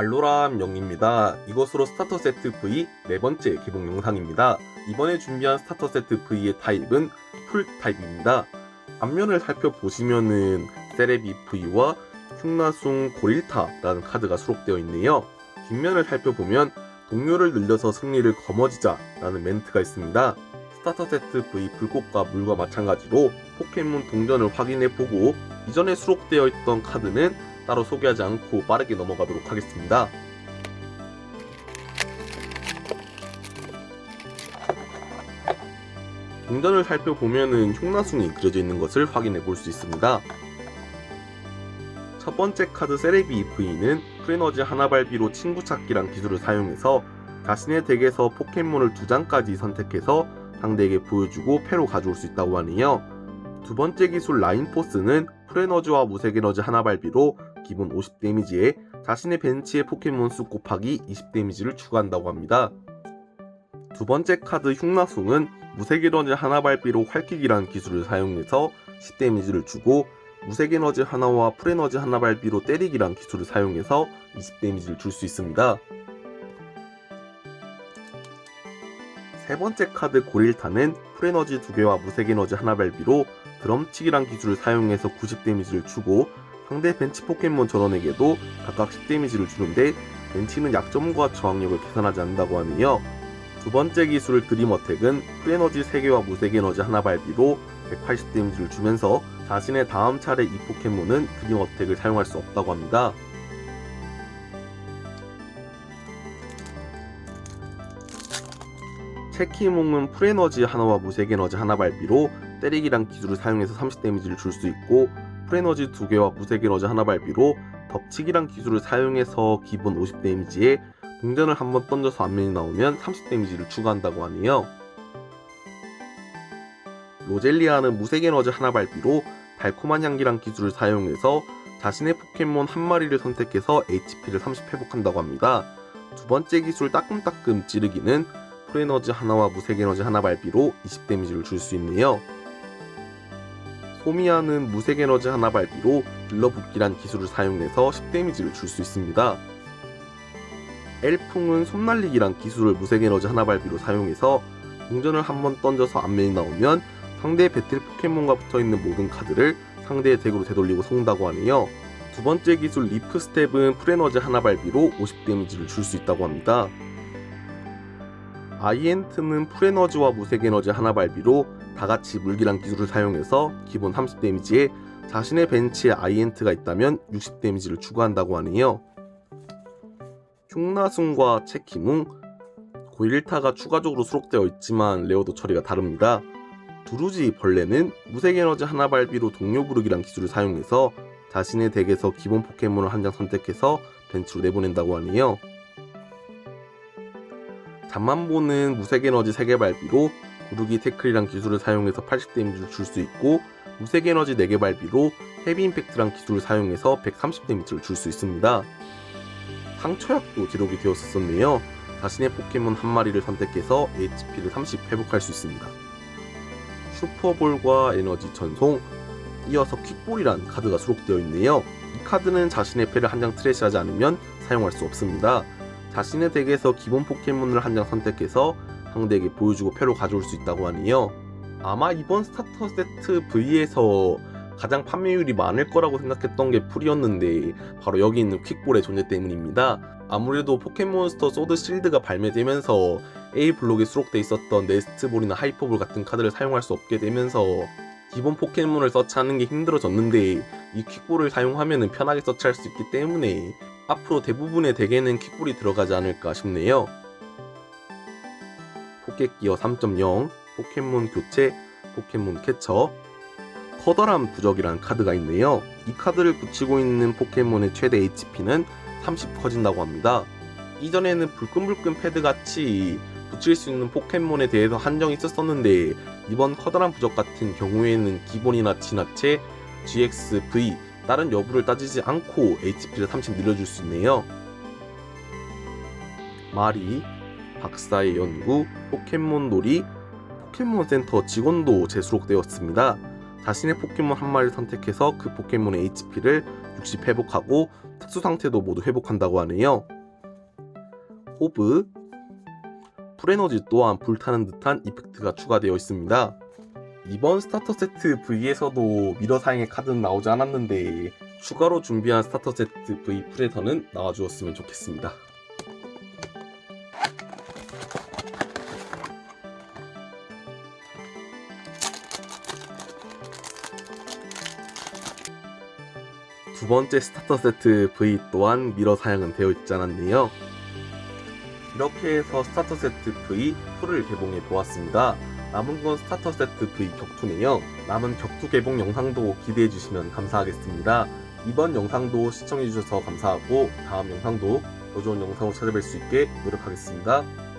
알로람 영입니다. 이것으로 스타터 세트 V 네 번째 개봉 영상입니다. 이번에 준비한 스타터 세트 V의 타입은 풀 타입입니다. 앞면을 살펴보시면은 세레비 V와 흉나숭 고릴타라는 카드가 수록되어 있네요. 뒷면을 살펴보면 동료를 늘려서 승리를 거머쥐자 라는 멘트가 있습니다. 스타터 세트 V 불꽃과 물과 마찬가지로 포켓몬 동전을 확인해보고 이전에 수록되어 있던 카드는 따로 소개하지 않고 빠르게 넘어가도록 하겠습니다. 동전을 살펴보면은 흉나숭이 그려져 있는 것을 확인해 볼 수 있습니다. 첫 번째 카드 세레비 V는 프레너지 하나발비로 친구 찾기란 기술을 사용해서 자신의 덱에서 포켓몬을 두 장까지 선택해서 상대에게 보여주고 패로 가져올 수 있다고 하네요. 두 번째 기술 라인포스는 프레너지와 무색에너지 하나발비로 기본 50 데미지에 자신의 벤치의 포켓몬 수 곱하기 20 데미지를 추가한다고 합니다. 두 번째 카드 흉나숭은 무색에너지 하나 발비로 활킥이라는 기술을 사용해서 10 데미지를 주고 무색에너지 하나와 풀에너지 하나 발비로 때리기란 기술을 사용해서 20 데미지를 줄 수 있습니다. 세 번째 카드 고릴타는 풀에너지 두 개와 무색에너지 하나 발비로 드럼치기란 기술을 사용해서 90 데미지를 주고 상대 벤치 포켓몬 전원에게도 각각 10 데미지를 주는데 벤치는 약점과 저항력을 계산하지 않는다고 하네요. 두 번째 기술 드림어택은 풀에너지 3개와 무색에너지 하나 발비로 180 데미지를 주면서 자신의 다음 차례 이 포켓몬은 드림어택을 사용할 수 없다고 합니다. 체키몽은 풀에너지 하나와 무색에너지 하나 발비로 때리기란 기술을 사용해서 30 데미지를 줄 수 있고 풀에너지 두 개와 무색에너지 하나 발비로 덮치기란 기술을 사용해서 기본 50 데미지에 동전을 한번 던져서 앞면이 나오면 30 데미지를 추가한다고 하네요. 로젤리아는 무색에너지 하나 발비로 달콤한 향기란 기술을 사용해서 자신의 포켓몬 한 마리를 선택해서 HP를 30 회복한다고 합니다. 두 번째 기술 따끔따끔 찌르기는 풀에너지 하나와 무색에너지 하나 발비로 20 데미지를 줄 수 있네요. 소미아는 무색에너지 하나 발비로 들러붙기란 기술을 사용해서 10 데미지를 줄 수 있습니다. 엘풍은 손날리기란 기술을 무색에너지 하나 발비로 사용해서 동전을 한 번 던져서 앞면이 나오면 상대 배틀 포켓몬과 붙어있는 모든 카드를 상대의 덱으로 되돌리고 쏜다고 하네요. 두 번째 기술 리프 스텝은 풀에너지 하나 발비로 50 데미지를 줄 수 있다고 합니다. 아이엔트는 풀에너지와 무색 에너지 하나 발비로 다같이 물기란 기술을 사용해서 기본 30 데미지에 자신의 벤치에 아이엔트가 있다면 60 데미지를 추가한다고 하네요. 흉나숭과 체키뭉, 고일타가 추가적으로 수록되어 있지만 레어도 처리가 다릅니다. 두루지 벌레는 무색에너지 하나 발비로 동료 부르기란 기술을 사용해서 자신의 덱에서 기본 포켓몬을 한 장 선택해서 벤치로 내보낸다고 하네요. 잠만보는 무색에너지 3개 발비로 구르기 태클이란 기술을 사용해서 80 데미지를 줄 수 있고 무색에너지 4개 발비로 헤비 임팩트란 기술을 사용해서 130 데미지를 줄 수 있습니다. 상처약도 기록이 되었었네요. 자신의 포켓몬 한 마리를 선택해서 HP를 30 회복할 수 있습니다. 슈퍼볼과 에너지 전송, 이어서 퀵볼이란 카드가 수록되어 있네요. 이 카드는 자신의 패를 한 장 트래시하지 않으면 사용할 수 없습니다. 자신의 덱에서 기본 포켓몬을 한 장 선택해서 상대에게 보여주고 패로 가져올 수 있다고 하니요. 아마 이번 스타터 세트 V에서 가장 판매율이 많을 거라고 생각했던 게 풀이었는데 바로 여기 있는 퀵볼의 존재 때문입니다. 아무래도 포켓몬스터 소드 실드가 발매되면서 A 블록에 수록돼 있었던 네스트볼이나 하이퍼볼 같은 카드를 사용할 수 없게 되면서 기본 포켓몬을 서치하는 게 힘들어졌는데 이 퀵볼을 사용하면 편하게 서치할 수 있기 때문에 앞으로 대부분의 덱에는 킥볼이 들어가지 않을까 싶네요. 포켓기어 3.0, 포켓몬 교체, 포켓몬 캐쳐, 커다란 부적이라는 카드가 있네요. 이 카드를 붙이고 있는 포켓몬의 최대 HP는 30 커진다고 합니다. 이전에는 불끈불끈 패드 같이 붙일 수 있는 포켓몬에 대해서 한정이 있었었는데 이번 커다란 부적 같은 경우에는 기본이나 진화체, GX, V 다른 여부를 따지지 않고 HP를 30 늘려줄 수 있네요. 마리, 박사의 연구, 포켓몬 놀이, 포켓몬 센터 직원도 재수록되었습니다. 자신의 포켓몬 한 마리를 선택해서 그 포켓몬의 HP를 60 회복하고 특수 상태도 모두 회복한다고 하네요. 호브 풀에너지 또한 불타는 듯한 이펙트가 추가되어 있습니다. 이번 스타터 세트 V에서도 미러 사양의 카드는 나오지 않았는데 추가로 준비한 스타터 세트 V 풀에서는 나와주었으면 좋겠습니다. 두 번째 스타터 세트 V 또한 미러 사양은 되어 있지 않았네요. 이렇게 해서 스타터 세트 V 풀을 개봉해 보았습니다. 남은 건 스타터 세트 V 격투네요. 남은 격투 개봉 영상도 기대해 주시면 감사하겠습니다. 이번 영상도 시청해 주셔서 감사하고 다음 영상도 더 좋은 영상으로 찾아뵐 수 있게 노력하겠습니다.